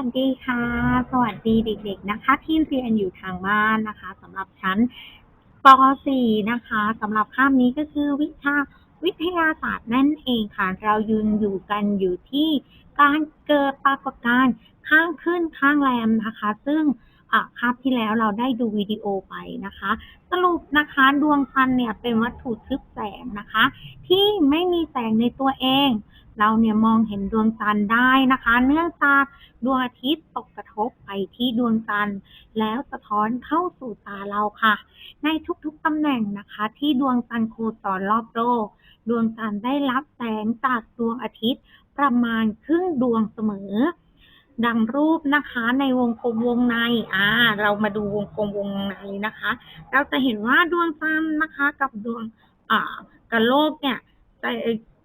วัสดีค่ะ สวัสดีเด็กๆนะคะ ที่เรียนอยู่ทางบ้านนะคะสำหรับชั้นป .4 นะคะสำหรับคาบนี้ก็คือวิชาวิทยาศาสตร์นั่นเองค่ะ เรายืนอยู่กันอยู่ที่การเกิดปรากฏการณ์ข้างขึ้นข้างแรมนะคะ ซึ่งคาบที่แล้วเราได้ดูวิดีโอไปนะคะ สรุปนะคะดวงจันทร์เนี่ยเป็นวัตถุทึบแสงนะคะ ที่ไม่มีแสงในตัวเอง เราเนี่ยมองเห็นดวงจันทร์ได้นะคะ เนื่องจากดวงอาทิตย์ตกกระทบไปที่ดวงจันทร์ แล้วสะท้อนเข้าสู่ตาเราค่ะ ในทุกๆตำแหน่งนะคะ ที่ดวงจันทร์โคจรรอบโลกดวงจันทร์ได้รับแสงจากดวงอาทิตย์ประมาณครึ่งดวงเสมอ ดังรูปนะคะในวงกลมวงในอ่าเรามาดูวงกลมวงในนะคะ เราจะเห็นว่าดวงจันทร์นะคะ กับดวงอ่ากับโลกเนี่ย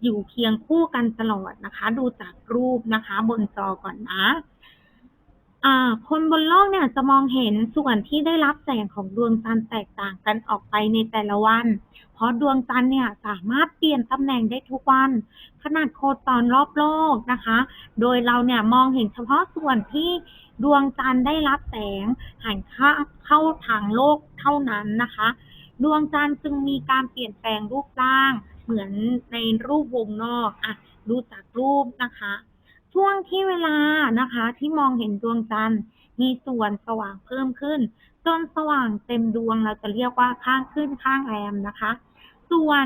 อยู่เคียงคู่กันตลอดนะคะ ดูจากรูปนะคะ บนจอก่อนนะคนบนโลกเนี่ยจะมองเห็นส่วนที่ได้รับแสงของดวงจันทร์แตกต่างกันออกไปในแต่ละวัน เพราะดวงจันทร์เนี่ยสามารถเปลี่ยนตำแหน่งได้ทุกวัน ขนาดโคจรรอบโลกนะคะ โดยเราเนี่ยมองเห็นเฉพาะส่วนที่ดวงจันทร์ได้รับแสงหันเข้าเข้าทางโลกเท่านั้นนะคะ ดวงจันทร์จึงมีการเปลี่ยนแปลงรูปร่าง เหมือนในรูปวงนอกอะดูจากรูปนะคะ ช่วงที่เวลานะคะ ที่มองเห็นดวงจันทร์มีส่วนสว่างเพิ่มขึ้น จนสว่างเต็มดวงเราจะเรียกว่าข้างขึ้นข้างแรมนะคะ ส่วน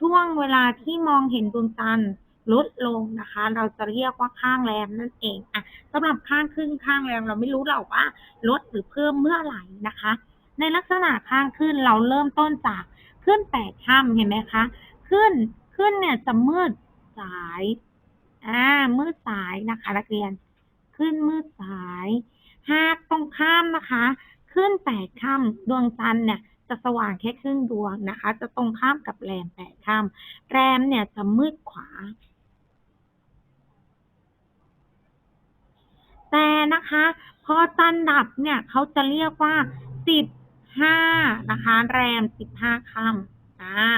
ช่วงเวลาที่มองเห็นดวงจันทร์ลดลงนะคะ เราจะเรียกว่าข้างแรมนั่นเองอะสำหรับข้างขึ้นข้างแรมเราไม่รู้หรอกว่าลดหรือเพิ่มเมื่อไหร่นะคะ ในลักษณะข้างขึ้นเราเริ่มต้นจากขึ้นแปดค่ำเห็นไหมคะ ขึ้น ขึ้นเนี่ยจะมืดสาย อ่า มืดสายนะคะนักเรียน ขึ้นมืดสาย หากตรงข้ามนะคะ ขึ้นแปดค่ำดวงจันทร์เนี่ยจะสว่างแค่ครึ่งดวงนะคะ จะตรงข้ามกับแรมแปดค่ำแรมเนี่ยจะมืดขวา แต่นะคะ พอจันดับเนี่ยเขาจะเรียกว่าสิบห้านะคะ แรมสิบห้าค่ำอ่า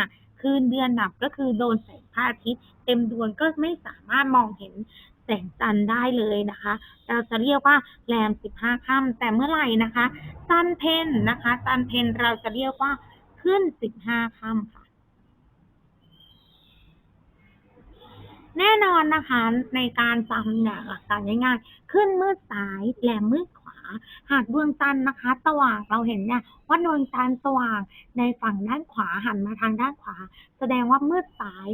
คืนเดือนดับก็คือโดนแสงพระอาทิตย์เต็มดวงก็ไม่สามารถมองเห็นแสงจันทร์ได้เลยนะคะ เราจะเรียกว่าแรมสิบห้าค่ำแต่เมื่อไหร่นะคะจันเพนนะคะจันเพนเราจะเรียกว่าขึ้นสิบห้าค่ำค่ะ แน่นอนนะคะในการจำเนี่ยหลักการง่ายๆ ขึ้นมืดซ้ายแรมมืด หากดวงจันทร์นะคะสว่างเราเห็นเนี่ยว่าดวงจันทร์สว่างในฝั่งด้านขวาหันมาทางด้านขวา แสดงว่ามืดสาย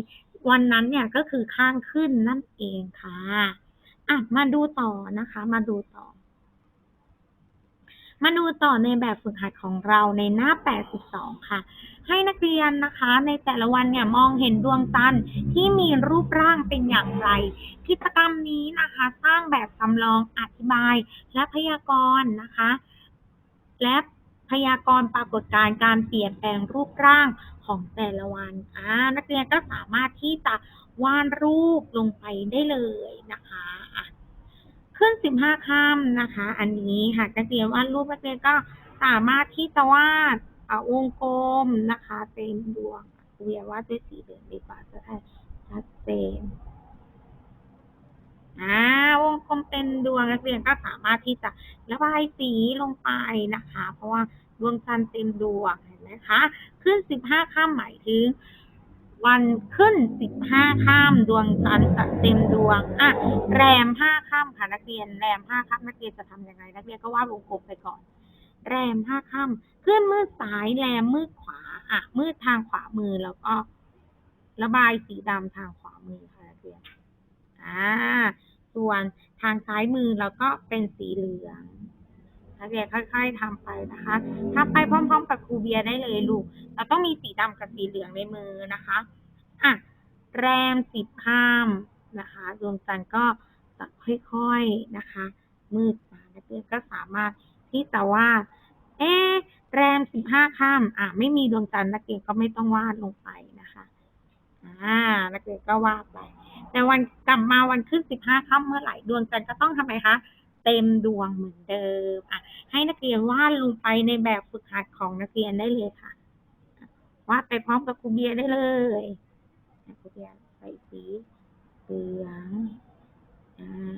วันนั้นเนี่ยก็คือข้างขึ้นนั่นเองค่ะอะมาดูต่อนะคะ มาดูต่อ มาดูต่อในแบบฝึกหัดของเราในหน้า 82 ค่ะ ให้นักเรียนนะคะในแต่ละวันเนี่ยมองเห็นดวงจันทร์ที่มีรูปร่างเป็นอย่างไร กิจกรรมนี้นะคะ สร้างแบบจำลองอธิบาย และพยากรณ์นะคะ และพยากรณ์ปรากฏการณ์การเปลี่ยนแปลงรูปร่างของแต่ละวันอ่านักเรียนก็สามารถที่จะวาดรูปลงไปได้เลยนะคะอะ ขึ้นสิบห้าค่ำนะคะ อันนี้หากนักเรียนวาดรูปนักเรียนก็สามารถที่จะวาดวงกลมนะคะเต็มดวงเรียนวาดด้วยสีเหลืองดีกว่าจะได้ชัดเจนอ่าวงกลมเป็นดวงนักเรียนก็สามารถที่จะระบายสีลงไปนะคะ เพราะว่าดวงจันทร์เต็มดวงเห็นไหมคะ ขึ้นสิบห้าค่ำหมายถึง วันขึ้นสิบห้าค่ำดวงจันทร์จะเต็มดวงอะแรมห้าค่ำค่ะนักเรียนแรมห้าค่ำนักเรียนจะทำยังไงนักเรียนก็วาดวงกลมไปก่อน แรมห้าค่ำขึ้นมืดซ้ายแรมมืดขวาอะมืดทางขวามือแล้วก็ ระบายสีดำทางขวามือค่ะนักเรียนอ่าส่วนทางซ้ายมือเราก็เป็นสีเหลือง นักเรียนค่อย ๆทำไปนะคะทำไปพร้อม ๆ กับครูเบียได้เลยลูก เราต้องมีสีดำกับสีเหลืองในมือนะคะอะแรมสิบข้ามนะคะดวงจันทร์ก็จะค่อยๆนะคะ มืดมานักเรียนก็สามารถที่จะวาดเอ๊แรมสิบห้าข้ามอะไม่มีดวงจันทร์นักเรียนก็ไม่ต้องวาดลงไปนะคะอ่านักเรียนก็วาดไปแต่วันกลับมาวันขึ้นสิบห้าค่ำเมื่อไหร่ดวงจันทร์ก็ต้องทำไมคะ เต็มดวงเหมือนเดิมอะให้นักเรียนวาดลงไปในแบบฝึกหัดของนักเรียนได้เลยค่ะวาดไปพร้อมกับครูเบียร์ได้เลยครูเบียร์ใส่สีเหลืองอ่า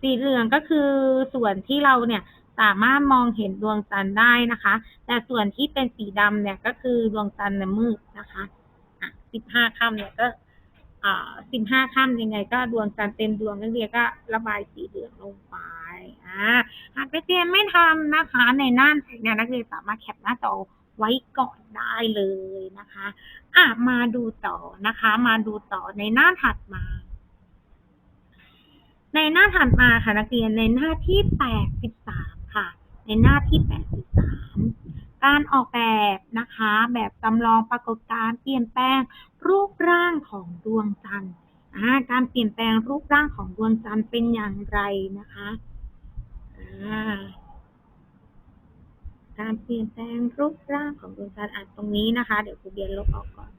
สีเหลืองก็คือส่วนที่เราเนี่ยสามารถมองเห็นดวงจันทร์ได้นะคะ แต่ส่วนที่เป็นสีดำเนี่ยก็คือดวงจันทร์มืดนะคะ อะสิบห้าค่ำเนี่ยก็ สิบห้าค่ำยังไงก็ดวงจันทร์เต็มดวงนักเรียนก็ระบายสีเหลืองลงไปอ่าหากนักเรียนไม่ทำนะคะในหน้าเนี่ยนักเรียนสามารถแคปหน้าจอไว้ก่อนได้เลยนะคะอะมาดูต่อนะคะ มาดูต่อในหน้าถัดมา ในหน้าถัดมาค่ะนักเรียนในหน้าที่แปดสิบสามค่ะ ในหน้าที่แปดสิบสามการออกแบบนะคะ แบบจำลองปรากฏการณ์เปลี่ยนแปลง รูปร่างของดวงจันทร์อ่าการเปลี่ยนแปลงรูปร่างของดวงจันทร์เป็นอย่างไรนะคะอ่าการเปลี่ยนแปลงรูปร่างของดวงจันทร์อะตรงนี้นะคะ เดี๋ยวครูเบียนลบออกก่อน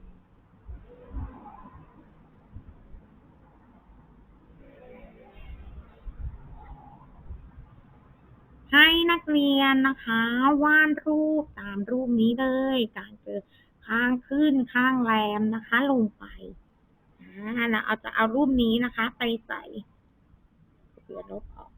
ให้นักเรียนนะคะวาดรูปตามรูปนี้เลย การเกิด ข้างขึ้นข้างแรมนะคะ ลงไปอ่าเอาจะเอารูปนี้นะคะ ไปใส่เดี๋ยวลบออก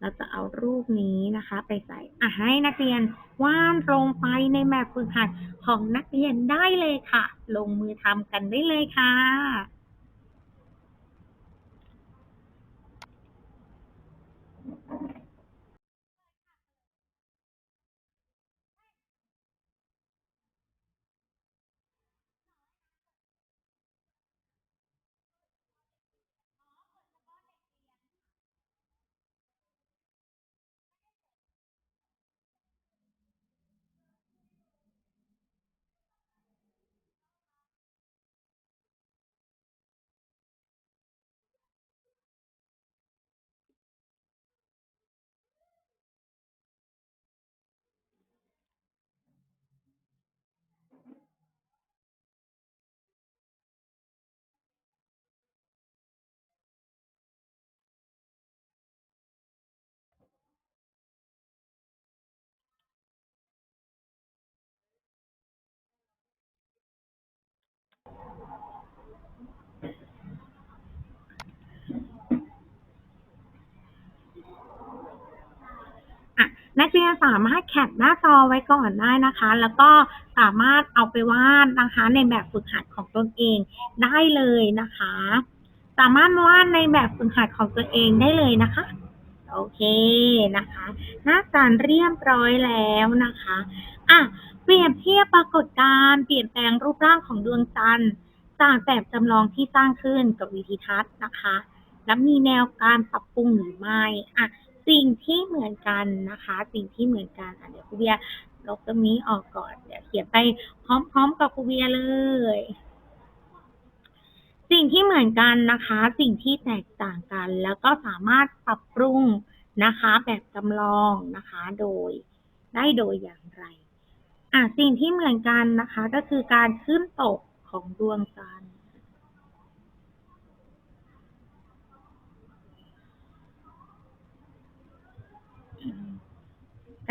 เราจะเอารูปนี้นะคะ ไปใส่อะให้นักเรียนวาดลงไปในแบบฝึกหัดของนักเรียนได้เลยค่ะ ลงมือทำกันได้เลยค่ะ อะ นักเรียนสามารถแคปหน้าจอไว้ก่อนได้นะคะ แล้วก็สามารถเอาไปวาดนะคะในแบบฝึกหัดของตนเองได้เลยนะคะ สามารถวาดในแบบฝึกหัดของตัวเองได้เลยนะคะ โอเคนะคะ หน้าจานเรียบร้อยแล้วนะคะอะเปรียบเทียบปรากฏการณ์เปลี่ยนแปลงรูปร่างของดวงจันทร์จากแบบจำลองที่สร้างขึ้นกับวิธีทัศน์นะคะ แล้วมีแนวการปรับปรุงหรือไม่อะ สิ่งที่เหมือนกันนะคะ สิ่งที่เหมือนกันอะเดี๋ยวครูเบียร์ลบตรงนี้ออกก่อน เดี๋ยวเขียนไปพร้อมๆกับครูเบียเลย สิ่งที่เหมือนกันนะคะ สิ่งที่แตกต่างกัน แล้วก็สามารถปรับปรุงนะคะ แบบจำลองนะคะ โดยได้โดยอย่างไร อะสิ่งที่เหมือนกันนะคะ ก็คือการขึ้นตกของดวงจันทร์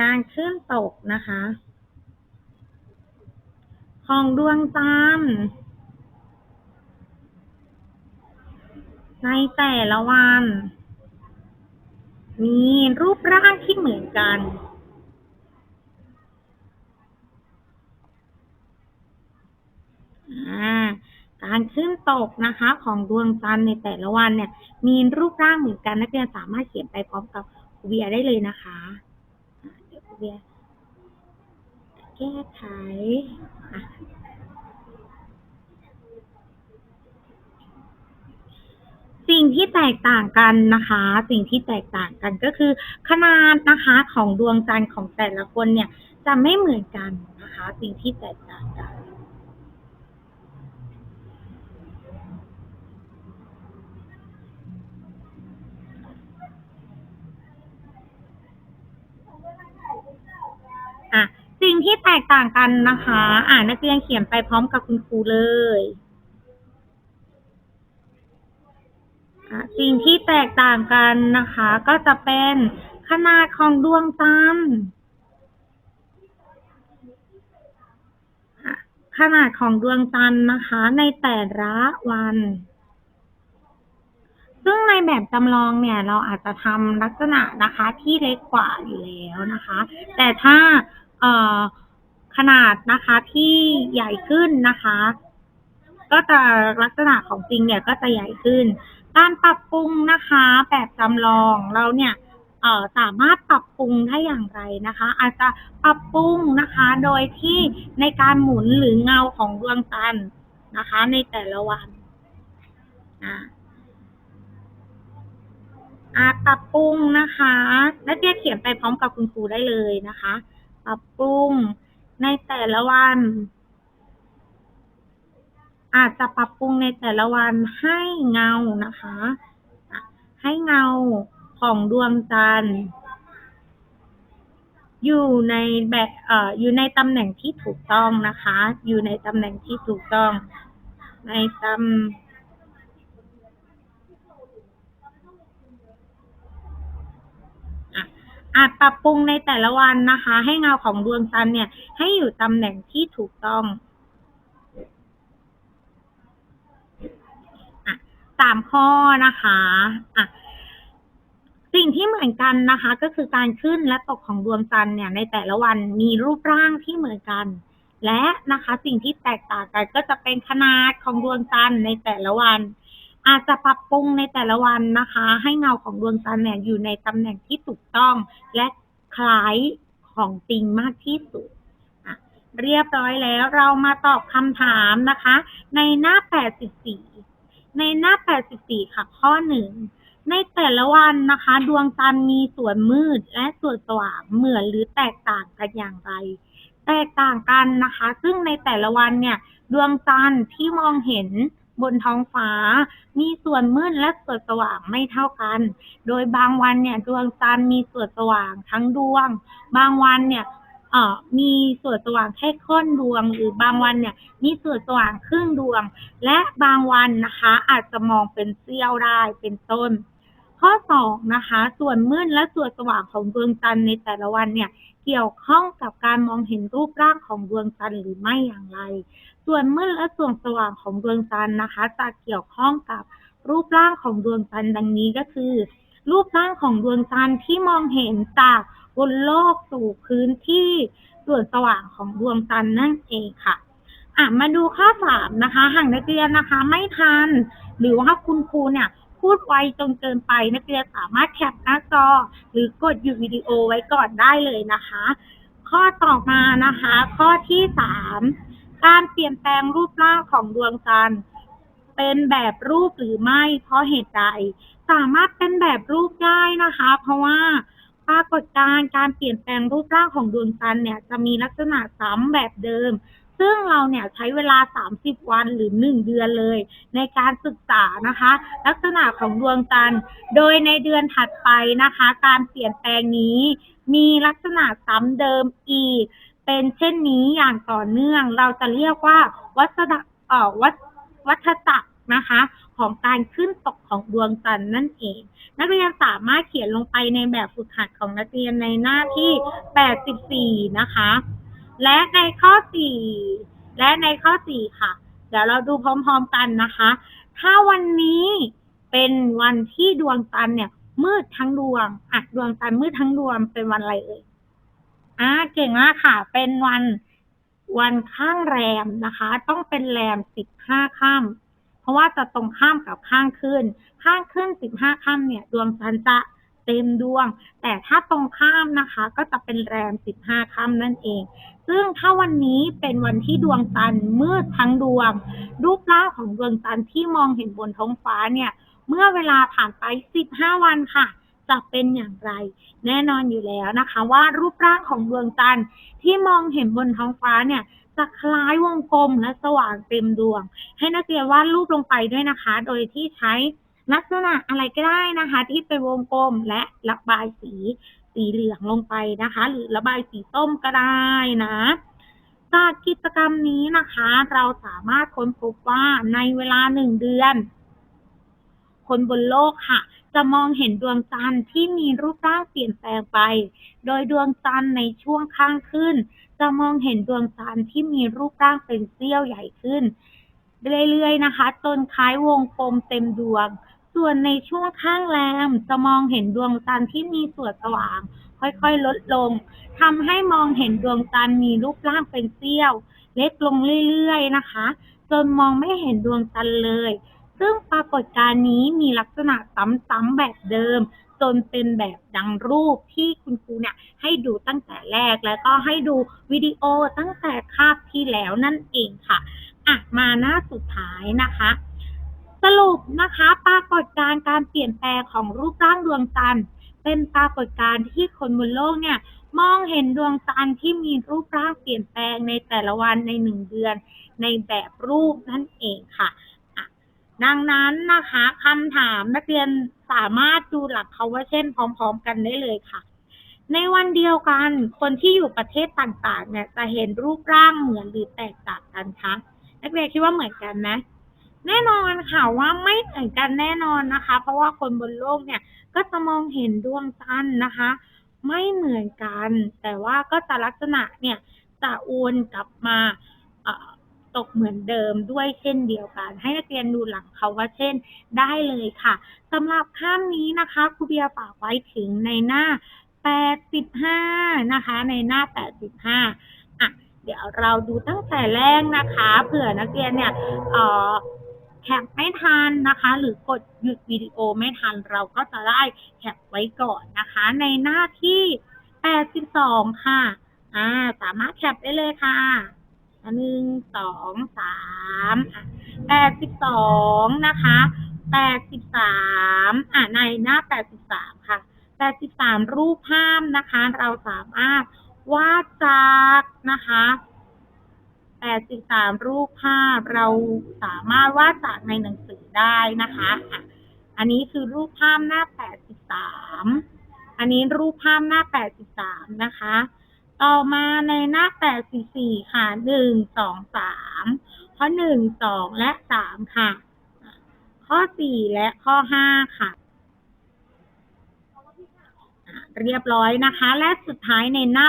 การคลื่นตกนะคะ ของดวงจันทร์ในแต่ละวัน มีรูปร่างที่เหมือนกัน การขึ้นตกนะคะ ของดวงจันทร์ในแต่ละวันเนี่ย มีรูปร่างเหมือนกันนักเรียนสามารถเขียนไปพร้อมกับคูเบียได้เลยนะคะ เบียแก้ไขสิ่งที่แตกต่างกันนะคะ สิ่งที่แตกต่างกันก็คือ ขนาดนะคะของดวงจันทร์ของแต่ละคนเนี่ยจะไม่เหมือนกันนะคะ สิ่งที่แตกต่างกัน อะสิ่งที่แตกต่างกันนะคะ อ่านักเรียนเขียนไปพร้อมกับคุณครูเลยสิ่งที่แตกต่างกันนะคะ ก็จะเป็นขนาดของดวงจันทร์ขนาดของดวงจันทร์นะคะ ในแต่ละวัน ซึ่งในแบบจำลองเนี่ย เราอาจจะทำลักษณะนะคะที่เล็กกว่าอยู่แล้วนะคะ แต่ถ้าเอ่อ ขนาดนะคะที่ใหญ่ขึ้นนะคะ ก็จะลักษณะของจริงเนี่ยก็จะใหญ่ขึ้น การปรับปรุงนะคะ แบบจำลองเราเนี่ยสามารถปรับปรุงได้อย่างไรนะคะ อาจจะปรับปรุงนะคะ โดยที่ในการหมุนหรือเงาของดวงจันทร์นะคะ ในแต่ละวันอ่าอาปรับปรุงนะคะนักเรียนเขียนไปพร้อมกับคุณครูได้เลยนะคะ ปรับปรุง ในแต่ละวัน อาจจะปรับปรุงในแต่ละวันให้เงานะคะ ให้เงาของดวงจันทร์อยู่ในแบบเอ่ออยู่ในตำแหน่งที่ถูกต้องนะคะ อยู่ในตำแหน่งที่ถูกต้อง ในตำ อาจปรับปรุงในแต่ละวันนะคะ ให้เงาของดวงจันทร์เนี่ย ให้อยู่ตำแหน่งที่ถูกต้องอสามข้อนะคะอะสิ่งที่เหมือนกันนะคะ ก็คือการขึ้นและตกของดวงจันทร์เนี่ย ในแต่ละวันมีรูปร่างที่เหมือนกัน และนะคะ สิ่งที่แตกต่างกันก็จะเป็นขนาดของดวงจันทร์ในแต่ละวัน อาจจะปรับปรุงในแต่ละวันนะคะ ให้เงาของดวงจันทร์เนี่ยอยู่ในตำแหน่งที่ถูกต้อง และคล้ายของจริงมากที่สุดเรียบร้อยแล้วเรามาตอบคำถามนะคะ ในหน้า 84 ในหน้า 84 ค่ะ ข้อหนึ่งในแต่ละวันนะคะ ดวงจันทร์มีส่วนมืดและส่วนสว่างเหมือนหรือแตกต่างกันอย่างไร แตกต่างกันนะคะ ซึ่งในแต่ละวันเนี่ย ดวงจันทร์ที่มองเห็น บนท้องฟ้า มีส่วนมืดและส่วนสว่างไม่เท่ากัน โดยบางวันเนี่ยดวงจันทร์มีส่วนสว่างทั้งดวง บางวันเนี่ยเอ่อมีส่วนสว่างแค่ครึ่งดวง หรือบางวันเนี่ย มีส่วนสว่างครึ่งดวง และบางวันนะคะ อาจจะมองเป็นเสี้ยวได้เป็นต้น ข้อสองนะคะ ส่วนมืดและส่วนสว่างของดวงจันทร์ในแต่ละวันเนี่ย เกี่ยวข้องกับการมองเห็นรูปร่างของดวงจันทร์หรือไม่อย่างไร ส่วนมืดและส่วนสว่างของดวงจันทร์นะคะ จะเกี่ยวข้องกับรูปร่างของดวงจันทร์ดังนี้ก็คือ รูปร่างของดวงจันทร์ที่มองเห็นจากบนโลกสู่พื้นที่ส่วนสว่างของดวงจันทร์นั่นเองค่ะอะมาดูข้อสามนะคะหากนักเรียนนะคะ ไม่ทัน หรือว่าคุณครูเนี่ย พูดไวจนเกินไปนักเรียนสามารถแคปหน้าจอ หรือกดหยุดวิดีโอไว้ก่อนได้เลยนะคะ ข้อต่อมานะคะ ข้อที่สามการเปลี่ยนแปลงรูปร่างของดวงจันทร์เป็นแบบรูปหรือไม่ เพราะเหตุใด สามารถเป็นแบบรูปได้นะคะ เพราะว่าปรากฏการณ์การเปลี่ยนแปลงรูปร่างของดวงจันทร์เนี่ยจะมีลักษณะซ้ำแบบเดิม ซึ่งเราเนี่ยใช้เวลา 30 วันหรือ 1 เดือนเลย ในการศึกษานะคะ ลักษณะของดวงจันทร์ โดยในเดือนถัดไปนะคะ การเปลี่ยนแปลงนี้ มีลักษณะซ้ำเดิมอีก เป็นเช่นนี้อย่างต่อเนื่อง เราจะเรียกว่าวัฏจักรเอ่อวัฏวัฏจักรนะคะของการขึ้นตกของดวงจันทร์นั่นเอง นักเรียนสามารถเขียนลงไปในแบบฝึกหัดของนักเรียนในหน้าที่ 84 นะคะ และในข้อ4และในข้อ4ค่ะ เดี๋ยวเราดูพร้อมๆกันนะคะ ถ้าวันนี้เป็นวันที่ดวงจันทร์เนี่ย มืดทั้งดวงอะดวงจันทร์มืดทั้งดวงเป็นวันอะไรเอ่ยอ่าเก่งมากค่ะ เป็นวันวันข้างแรมนะคะ ต้องเป็นแรมสิบห้าค่ำเพราะว่าจะตรงข้ามกับข้างขึ้น ข้างขึ้นสิบห้าค่ำเนี่ย ดวงจันทร์จะเต็มดวง แต่ถ้าตรงข้ามนะคะ ก็จะเป็นแรมสิบห้าค่ำนั่นเอง ซึ่งถ้าวันนี้เป็นวันที่ดวงจันทร์มืดทั้งดวง รูปร่างของดวงจันทร์ที่มองเห็นบนท้องฟ้าเนี่ย เมื่อเวลาผ่านไป 15 วันค่ะ จะเป็นอย่างไร แน่นอนอยู่แล้วนะคะ ว่ารูปร่างของดวงจันทร์ที่มองเห็นบนท้องฟ้าเนี่ยจะคล้ายวงกลมและสว่างเต็มดวง ให้นักเรียนวาดรูปลงไปด้วยนะคะ โดยที่ใช้ลักษณะอะไรก็ได้นะคะ ที่เป็นวงกลมและระบายสี สีเหลืองลงไปนะคะ หรือระบายสีส้มก็ได้นะจากกิจกรรมนี้นะคะ เราสามารถค้นพบว่าในเวลาหนึ่งเดือน คนบนโลกค่ะ จะมองเห็นดวงจันทร์ที่มีรูปร่างเปลี่ยนแปลงไป โดยดวงจันทร์ในช่วงข้างขึ้น จะมองเห็นดวงจันทร์ที่มีรูปร่างเป็นเสี้ยวใหญ่ขึ้น เรื่อยๆนะคะ จนคล้ายวงกลมเต็มดวง ส่วนในช่วงข้างแรมจะมองเห็นดวงจันทร์ที่มีส่วนสว่าง ค่อยๆ ลดลงทำให้มองเห็นดวงจันทร์มีรูปร่างเป็นเสี้ยว เล็กลงเรื่อยๆนะคะ จนมองไม่เห็นดวงจันทร์เลย ซึ่งปรากฏการณ์นี้มีลักษณะซ้ำๆแบบเดิม จนเป็นแบบดังรูปที่คุณครูเนี่ยให้ดูตั้งแต่แรกแล้วก็ให้ดูวิดีโอตั้งแต่คาบที่แล้วนั่นเองค่ะอะมาหน้าสุดท้ายนะคะ สรุปนะคะปรากฏการณ์การเปลี่ยนแปลงของรูปร่างดวงจันทร์เป็นปรากฏการณ์ที่คนบนโลกเนี่ยมองเห็นดวงจันทร์ที่มีรูปร่างเปลี่ยนแปลงในแต่ละวันในหนึ่งเดือน ในแบบรูปนั่นเองค่ะ ดังนั้นนะคะคำถามนักเรียนสามารถดูหลักเขาว่าเช่น พร้อม ๆ กันได้เลยค่ะ ในวันเดียวกันคนที่อยู่ประเทศต่างๆเนี่ยจะเห็นรูปร่างเหมือนหรือแตกต่างกันคะนักเรียนคิดว่าเหมือนกันไหม แน่นอนค่ะว่าไม่เหมือนกันแน่นอนนะคะ เพราะว่าคนบนโลกเนี่ยก็จะมองเห็นดวงจันทร์นะคะ ไม่เหมือนกัน แต่ว่าก็จะลักษณะเนี่ยจะวนกลับมาตกเหมือนเดิมด้วยเช่นเดียวกัน ให้นักเรียนดูหลังเขาว่าเช่นได้เลยค่ะสำหรับข้ามนี้นะคะครูเบียฝากไว้ถึงในหน้า 85 นะคะ ในหน้า 85อะเดี๋ยวเราดูตั้งแต่แรกนะคะ เผื่อนักเรียนเนี่ยเอ่อ แคปไม่ทันนะคะ หรือกดหยุดวิดีโอไม่ทันเราก็จะได้แคปไว้ก่อนนะคะ ในหน้าที่ 82 ค่ะอ่าสามารถแคปได้เลยค่ะหนึ่งสองสามแปดสิบสองนะคะแปดสิบสามอ่าในหน้าแปดสิบสามค่ะแปดสิบสามรูปภาพนะคะ เราสามารถวาดจากนะคะ 83 รูปภาพ เราสามารถวาดจากในหนังสือได้นะคะอะอันนี้คือรูปภาพหน้า 83 อันนี้รูปภาพหน้า 83 นะคะ ต่อมาในหน้า 84 ค่ะ 1 2 3 ข้อ 1 2 และ 3 ค่ะ ข้อ 4 และข้อ 5 ค่ะเรียบร้อยนะคะ และสุดท้ายในหน้า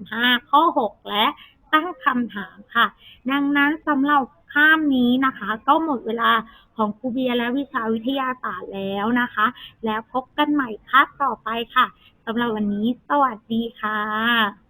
85 ข้อ 6 และ ตั้งคำถามค่ะ ดังนั้นสำหรับข้ามนี้นะคะ ก็หมดเวลาของครูเบียและวิชาวิทยาศาสตร์แล้วนะคะ แล้วพบกันใหม่คาบต่อไปค่ะสำหรับวันนี้ สวัสดีค่ะ